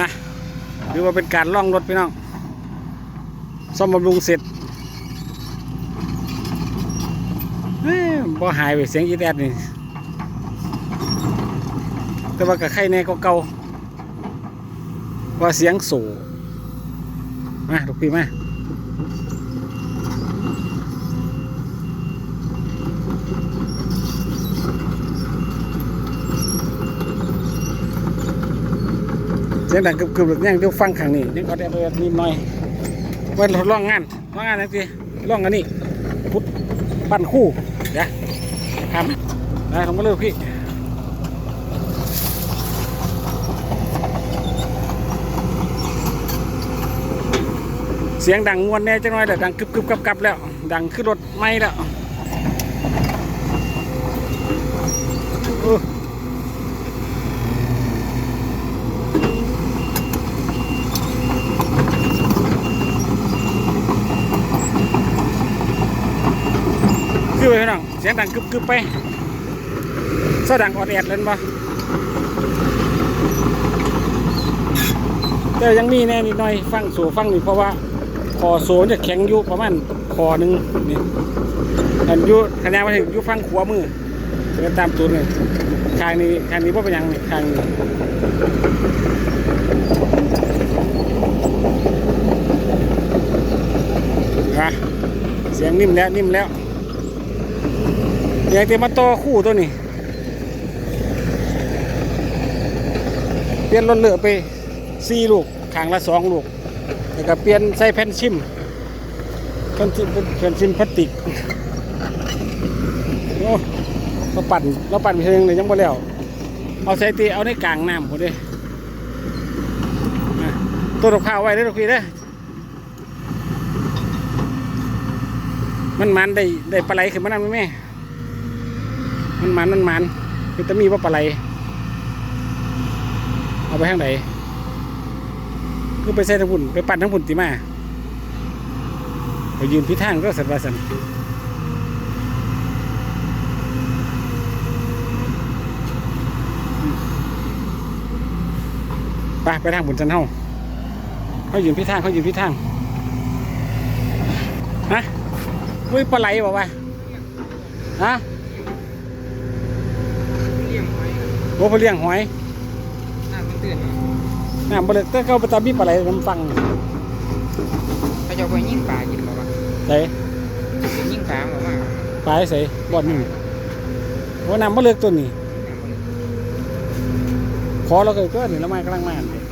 นะหรือว่าเป็นการล่องรถพี่น้องซ่อมบำรุงเสร็จเฮ้ยบ่หายไปเสียงอีแดดนี่ แต่ว่ากับใครแน่ก็เก่าว่าเสียงสูงมาลูกพี่มา เสียงดังกึบๆแบบนี้ยังเดี๋ยวฟังข้างนี้ยังก็ได้เลยนิดหน่อยไว้ทดลองงานลองงานนะสิลองอันนี้พุทธปั้นคู่เดี๋ยวทำได้ลงมาเลยพี่เสียงดังงวนแน่จังน้อยแต่ดังกึบกึบกับกับแล้ว ดังขึ้นรถไม่แล้ว ออคือไปพี่น้องเสียงดังกึบกึบไปซะดังออดแอดเล่นปะแต่ยังมีแน่นิดหน่อยฟังสู่ฟังนี่เพราะว่าคอโซนจะแข็งยู่ประมาณคอหนึ่งนี่อันยุขนาดมาถึงยุฟังขวามือเดินตามตัวนี่ทางนี้ทางนี้ว่าเป็นยังนี่ทางนี้อะเสียงนิ่มแล้วนิ่มแล้ว อยากจะมาต่อคู่ตัวนี้เปลี่ยนรถเหลือไปสี่ลูกขางละสองลูกแล้วก็เปลี่ยนใส่แผ่นชิมแผ่นชิมแผ่นชิมพลาสติกโอ้เราปั่นเราปั่นไปเพียงเลยยังบ่แล้ว เอาใส่ตีเอาในกลางน้ำพอดีอะตัวดอกข้าวไว้ได้อดอกพี่เด้มันมันได้ได้ปลาไหลขึ้นมานั่นไหมแม่ มันมันมันมันคือจะมีว่าปลาไหลเอาไปทางไหนคือไปใส่ทั้งพุ่นไปปั่นทั้งพุ่นติมาไปยืนพิทางก็สัตว์วาสันไปไปทางบุญจันเฮาเขายืนพิทางเขายืนพิทางฮะอุ้ยปลาไหลบอกว่าฮะ เลี้ยงไว้ โอ้เขาเลี้ยงหอยน้ำมันตื่นน้ำบริแต่เขาไปตามมีปลาไหลน้ำฟังเขาจะเอาไปยิงปลากินบอกว่าใส่จะยิงปลาบอกว่าปลาใส่บ่อนนี่ว่าน้ำบ่เลือกตัวนี้ขอเราเกิดก็นี่เรามากำลังมาเนี่ย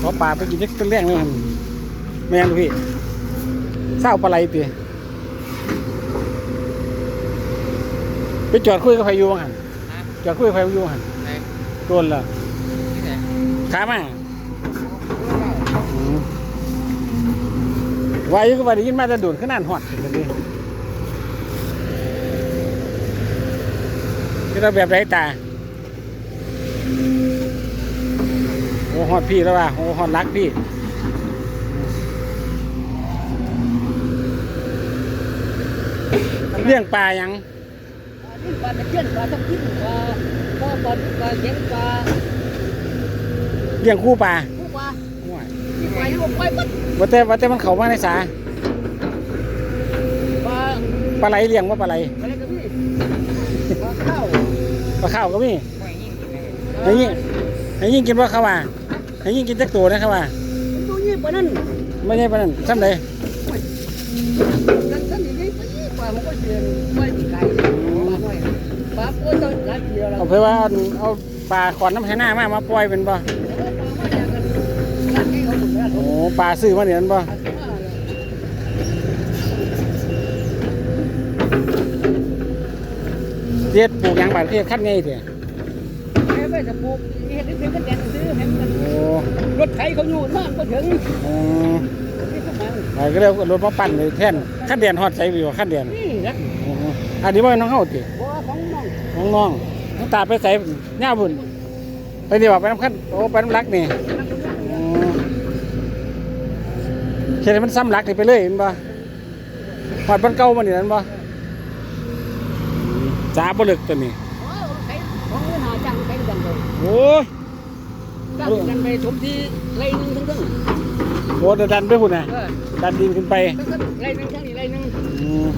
ขอปลาไปกินเล็กต้นแรงเลยมันไม่ยังดูพี่เศร้าปลาไหลตีไปจอดคุยกับใครอยู่บ้าง หันฮะจอดคุยกับใครอยู่หันไหนโดนละที่ไหนขามาอืมว่าอยู่ก็ว่าได้ยินมาจะโดนขนาดหอดเลยดิที่เราแบบไรตา โอ้ฮอดพี่แล้วว่ะโอ้ฮอดรักพี่เลี้ยงปลายังนี่ ปลาตะเพียนปลาทับทิมปลาปลาปลาปลาเลี้ยงปลาเลี้ยงคู่ปลาผู้ปลาโอ้ยที่ปลาอยู่ไปปั๊บว่าแต่ว่าแต่มันเข้ามาในสาปลาปลาไหลเลี้ยงว่าปลาไหลอะไรกันพี่ปลาข้าวปลาข้าวก็มีปล่อยยิงกินเลยไอ้ยิ่งไอ้ยิ่งกินว่าเขาว่าไอ้ยิ่งกินจักตัวนะเขาว่ามันตัวนี้ปลานั่นไม่ใช่ปลานั้นซ้ำเลย นั่นนั่นอย่างนี้ปลามันก็เสียนปลาที่ไก่ปลาหน่อยปลาตัวตัวหลายเดียวแล้ว เอาเพื่อว่าเอาเอาปลาขอนน้ำไหหน้ามามาปล่อยเป็นบ่ปลามาจากกันร้านให้เขาหมดแล้วโอ้ปลาซื้อมาเนี่ยนั่นบ่เทียดปลูกหยางบาดเทียดขั้นไงเถอะแม่ไปจะปลูกนี่เห็นเป็นกันแดดซื้อเห็นกันโอ้รถไถเขาอยู่มากก็ถึงอืมนี่สมัยไปก็เลยเอารถมาปั่นเลยแท่นขั้นเดียนฮอดใส่วิวขั้นเดียนนี่นะโอ้โหอันนี้ว่าน้องเฮาติบัวของน้องน้องน้องน้อง ตาไปใส่หน้าบุญไปดีกว่าไปน้ำขั้นโอ้ไปน้ำรักนี่อืมเห็นมันซ้ำรักนี่ไปเลยเห็นบ่หอดบ้านเก่ามันนี่นั่นบ่จ้าบ่เลึกตัวนี้โอ้ไถของเงินหาจังไถกันเลยโอ้ยตั้งกันไปสมที่ไรหนึ่งทั้งทั้งโอ้ดันไปพุ่นน่ะเออดันดินขึ้นไปทั้งทั้งไรหนึ่งทั้งนี้ไรหนึ่งอืม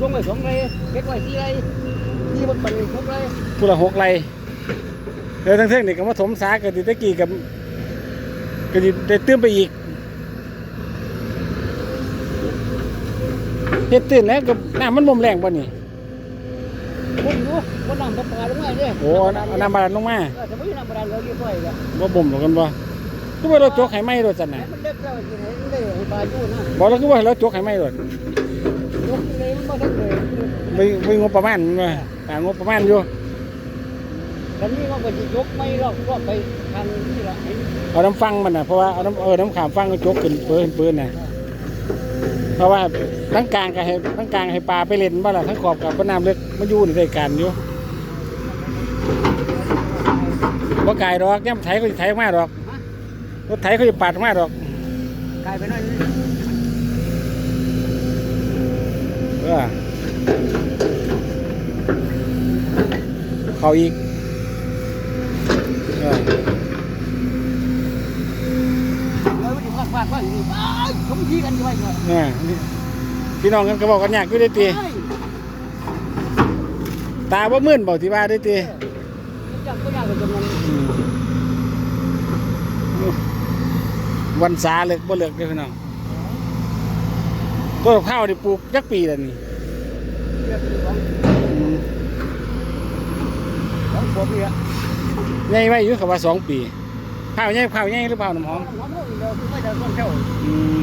ลงไปสองไรเก็บไว้สี่ไร ที่บนปั่นหกไรผู้ละหกไรเดี๋ยวทั้งเท่งนี่ก็มาถมสากับดิตะกี้กับก็ดิได้ตื้มไปอีกเฮ็ดตื้นแล้วกับน้ำมันบ่มแรงป่ะนี่ผมรู้ว่าน้ำประปาลงมาเนี่ยโอ้เอาน้ำเอาน้ำบาดาลลงมาแต่ไม่ใช่น้ำประดาเราเรียบร้อยแล้วบ่บ่มหรอกกันบ่คือว่าเราจกให้ไหม้รถจันน่ะมันเล็กแล้วที่ไหนมันได้ปลาอยู่นะบอกแล้วคือว่าเราจกให้ไหม้รถยกเลย มันมาทั้งเลยไม่ไม่งบประมาณว่าตามงบประมาณอยู่ตอนนี้มันก็จะยกไม่รอบรอบไปทางที่ละเอาน้ำฟังมันน่ะเพราะว่าเอาน้ำเออน้ำขามฟังก็จกขึ้นเปืนปืนน่ะเพราะว่าทั้งกลางก็ให้ทั้งกลางให้ปลาไปเล่นบ่ล่ะทั้งขอบกับบ่น้ำลึกมันอยู่ในด้วยกันอยู่บ่ไกลดอกย่ำไถก็สิไถออกมาดอกรถไถเขาจะปาดออกมาดอกกลายไปหน่อย เออเขาอีกเออแล้วมันจะฟาดฟาดฟาดอยู่อ้ายสมที่กันอยู่ไว้ก่อนเนี่ยพี่น้องกันก็บอกกันยากอยู่ได้ตีตาว่ามื่นบอกที่ว่าได้ตีจับก็ยากกว่าจำนวนวันสาเลิกบ่เลิกเด้อพี่น้อง ต้นข้าวนี่ปลูกจักปีแล้วนี่เรียกของอืมของผมเนี่ยใหญ่ไว้อยู่กับว่าสองปีข้าวใหญ่ข้าวใหญ่หรือเปล่าน้ำหอมหอมเดียวไม่ได้ต้องเท่าอืม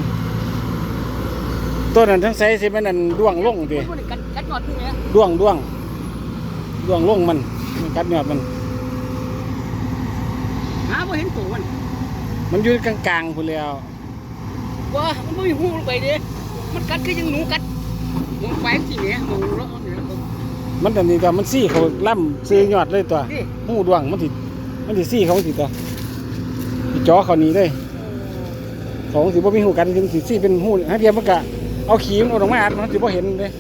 ต้นนั้นทั้งไซสิมันนั่นด้วงลงติมันกัดกัดหยอดนี่ไงด้วงด้วงด้วงลงมันมันกัดยอดมันหาไม่เห็นตัวมันมันอยู่กลางๆพุ่นแล้วว่ามันไม่มีหูลงไปเด้ มันกัดคือยังหนูกัดมองไปที่เนี่ยมองแล้วเนี่ยมันแต่นี่ตัวมันซี่เขาล่ำซื้อยอดเลยตัวนี่หูด้วงมันติมันติซี่เขาสิตัวสิจ่อเขาหนี้เลยเขาสิบ่มีหูกันสิซี่เป็นหูให้เทียมมันกะเอาขีมันเอาออกมาอัดมันสิบ่เห็นเลย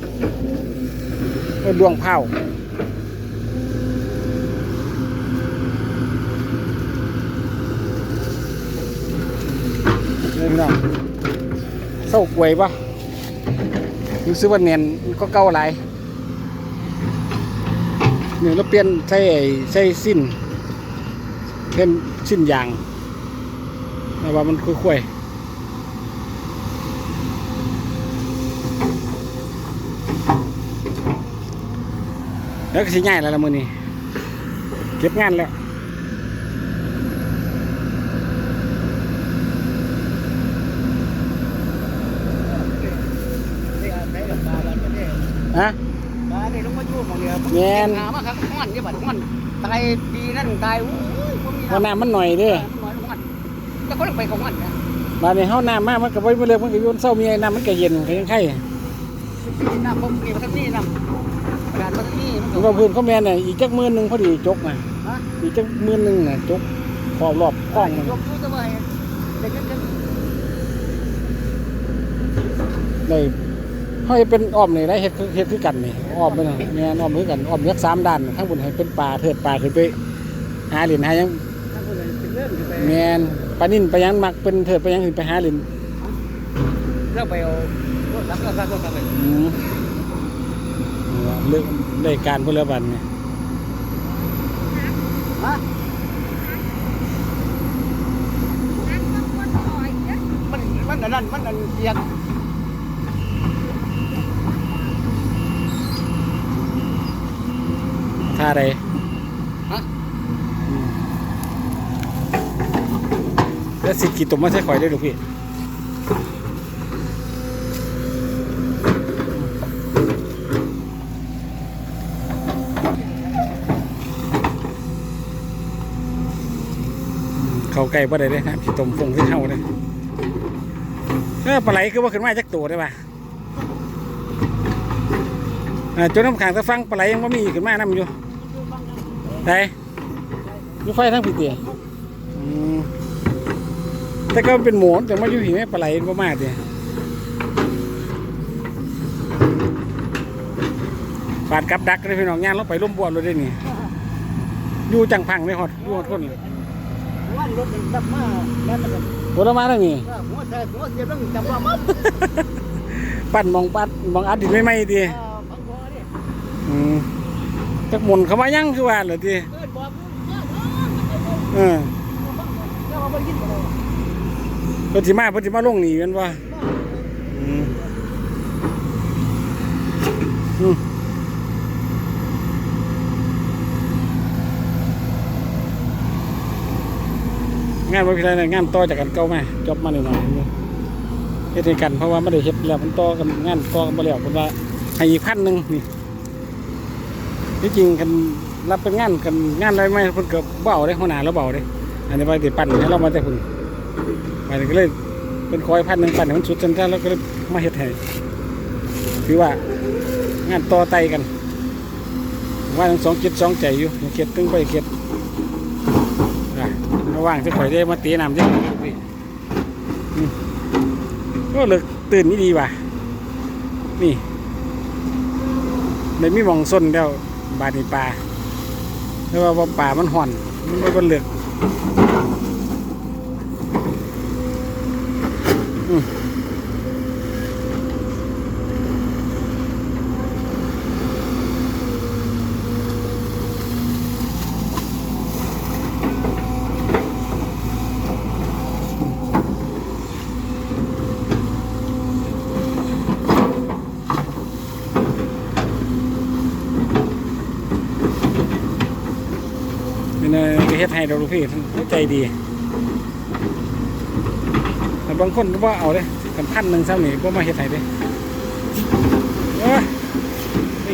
เออดวงเผาเล่นน้องเศร้ากวยปะ รู้สึกว่าเนียนก็เก่าหลายเนี่ยเราเปลี่ยนใส่ไอ้ใส่สิ้นเล่นสิ้นยางแต่ว่ามันค่อยๆแล้วก็สิง่ายแล้วละมือนี้เก็บงานแล้ว ปลาแล้วเนี่ย ฮะปลาเนี่ยลงมาอยู่มองเดียวแม่น หามาครับห้อนเนี่ยบัดห้อนตายปีนั่นตายโอ้ยพวกนี้เพราะน้ำมันหน่อยเด้อน้อยลงมันจะเขาลงไปของมันนะบาดนี้เฮาน้ำมากมันก็บ่เลิกมันก็อยุ่นเศร้ามีไอ้น้ำมันก็เย็นก็ยังไข่น้ำผมนี่มาทั้งนี้น้ำกระดาษมาทั้งนี้มันผมว่าเพื้นเขาแม่นน่ะอีกจักหมื่นหนึงพอดีจกมาฮะอีกจักหมื่นหนึงน่ะจกขอบรอบคล้องมันยกมือจะไปเด็กกัน ได้ เขาจะเป็นอ้อมนี่ได้เฮ็ดคือเฮ็ดคือกันนี่อ้อมไปนะแม่นอ้อมคือกันอ้อมยักสามด้านข้างบนให้เป็นปลาเถิดปลาขึ้นไปหาเหรียญหาหยังทั้งคนเลยเป็นเรื่องไปแม่นปลานิ่นไปหยังมักเป็นเถิดไปหยังขึ้นไปหาเหรียญเรื่องไปเอารถรับรถรับรถรับไปอืมเลือกได้การพลบันเนี่ยฮะมันมันนั่นมันนั่นเกียกาใดฮะอืมแล้วสิกี่ตุ่มมาใส่ข่อยได้หรือพี่เขาไก่บ่ได้เลยนะพี่ต้มฟงที่เท่าเลยเออปลาไหลคือว่าขึ้นมาจากตัวได้ป่ะอ่าจนน้ำขังตะฟังปลาไหลยังว่ามีขึ้นมาน้ำอยู่ ไหนอยู่ไฟทั้งผีเตี๋ยอืมแต่ก็เป็นหมูแต่มาอยู่ผีไม่ปลาไหลก็มากเลยปาดกับดักเลยพี่น้องย่างลงไปร่มบัวเลยได้นี่อยู่จังพังเลยฮอดอยู่ฮอดคนเลยว่าานรถมันดับมาแล้วมันก็โอ้เรามาทางนี้หัวใส่หัวเสียบแล้วมันจับว่ามับปั้นมองปัดมองอัดดินไม่ไหมดีอ่าพังพอเนี่ยอืม จักหมุนเข้ามายังคือว่าเหรอทีเอิ้นบอกเนี่ยเออแล้วเราบ่ได้ยินบ่ได้เพิ่นสิมาเพิ่นสิมาลงนี่แม่นบ่อืมอืมงานบ่พิไรนะงานต่อจากกันเก่ามาจบมาหน่อยๆเฮ็ดให้กันเพราะว่าไม่ได้เฮ็ดแล้วมันต่อกันงานต่อกันบ่แล้วเพิ่นว่าให้อีกพันหนึ่งนี่ ที่จริงกันรับเป็นงานกันงานอะไรไม่เพิ่นก็บ่เอาเด้หัวหน้าเราเบาเด้อันนี้ว่าสิปั่นให้เรามาแต่เพิ่นมันก็เลยเป็นคอยพันหนึ่งพันให้มันสุดจนได้แล้วก็เลยมาเฮ็ดให้คือว่างานต่อไตกัน ว่าทั้งสองจิตสองใจอยู่เกียดตึงไปเกียดอะระหว่างที่ข่อยได้มาตีน้ำที่อืมก็เลิกตื่นนี่ดีว่ะนี่เลยมีมองส้นแล้ว บาดนี่ปลาเพราะว่าป่ามันห่อน มันไม่เป็นเลือก นี่นก็เฮ็ดให้เราลูกพี่ท่านใจดีแต่บางคนก็ว่าเอาเลยกันพันหนึ่งเท่านี้ก็มาเฮ็ดให้เด้โอ้ย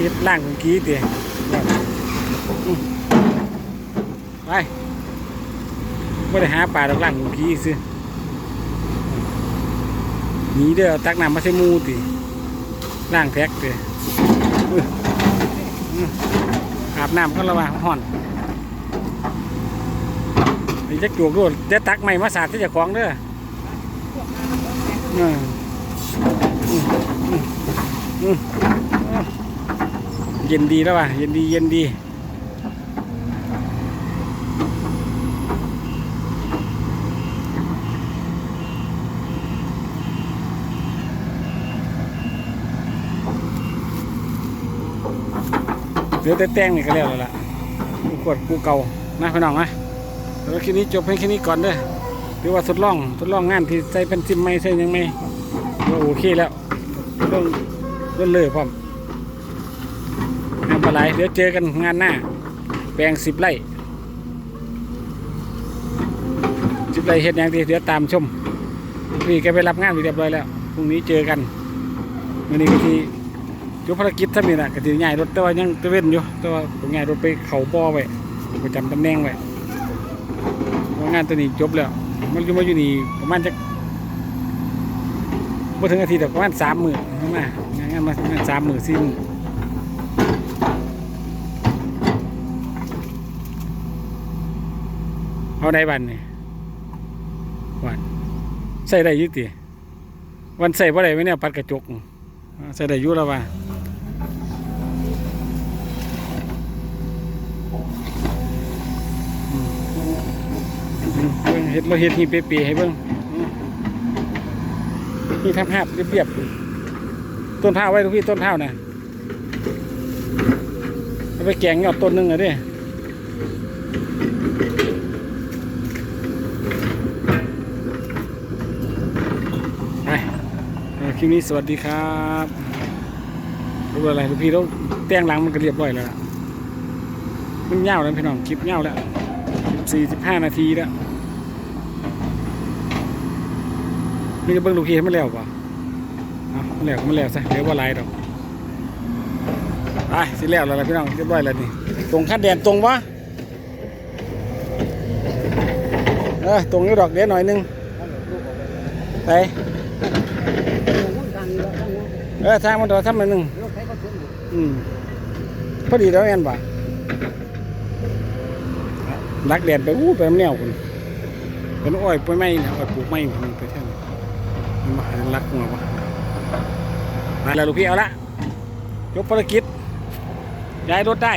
เฮ็ดล่างของกี้เตี๋ยไปไม่ได้หาปลาดอกล่างของกี้ซื้อหนีเด้อตักน้ำมาใส่มูติล่างแท็กเตี๋ยอื้ออื้ออาบน้ำก็ระวังห่อน ไอ้จักจวกด้วยเดี๋ยวตักใหม่มาสาดที่เจะของเด้ออืมอืมอืมอืมเย็นดีแล้วว่ะเย็นดีเย็นดีเดี๋ยวแต่แต้งนี่ก็แล้วแล้วล่ะกูกดกูเก่านะพี่น้องนะ แล้วคลิปนี้จบให้แค่นี้ก่อนเด้อหรือว่าทดลองทดลองงานที่ใส่เป็นซิมไม่ใส่ยังไม่โอเคแล้วเรื่องเรื่องเลยพร้อมงานปลาไหลเดี๋ยวเจอกันงานหน้า แปลงสิบไร่สิบไร่เฮ็ดยังดีเดี๋ยวตามชมพี่แกไปรับงานไปเรียบร้อยแล้วพรุ่งนี้เจอกันวันนี้ก็ที่ยกภารกิจท่านนี่แหละก็ที่ง่ายรถแต่ว่ายังตะเวนอยู่แต่ว่าผมง่ายรถไปเขาบ่อไว้ประจำตำแหน่งไว้ งานตัวนี้จบแล้ว มันก็มาอยู่นี่ประมาณจะมาถึงอาทิตย์แต่ประมาณสามหมื่นมางานมาประมาสามหมื่นสี่หมื่นเอาได้บันนี่วันใส่ได้ยุติวันใส่บ่ได้ไหมเนี่ยปัดกระจกใส่ได้ยุแล้วว่า เบิ่งเฮ็ดเราเฮ็ดนี่เปียๆให้เบิ่งอืมนี่ทำภาพเรียบๆต้นเท้าไว้ทุกพี่ต้นเท้าน่ะเอาไปแกงยอดต้นหนึงอะด้ไปคลิปนี้สวัสดีครับรู้อะไรทุกพี่ต้องแต่งหลังมันก็เรียบร้อยแล้วมันยาแล้วพี่น้องคลิปยาแล้วสี่สิบห้านาทีแล้ว นี่จะเบิ่งลูกพี่ให้มันแล้วป่ะเอามันแล้วก็มันแล้วซะเดี๋ยวว่าไรดอกไปสิแล้วแล้วล่ะพี่น้องเรียบร้อยแล้วนี่ตรงขั้นแดนตรงวะเออตรงนี้ดอกเดี๋ยวหน่อยนึงไปเออทางมันตัวทำมันหนึ่งอืมพอดีแล้วแอนบ่ะรักแดดไปอู้ไปน้ำแนวคนเป็นอ้อยไปไม้เนี่ยอ้อยปลูกไม่ไปแท่นมันมาหา รักหัววะมาแล้วลูกพี่เอาละยกภารกิจย้ายรถได้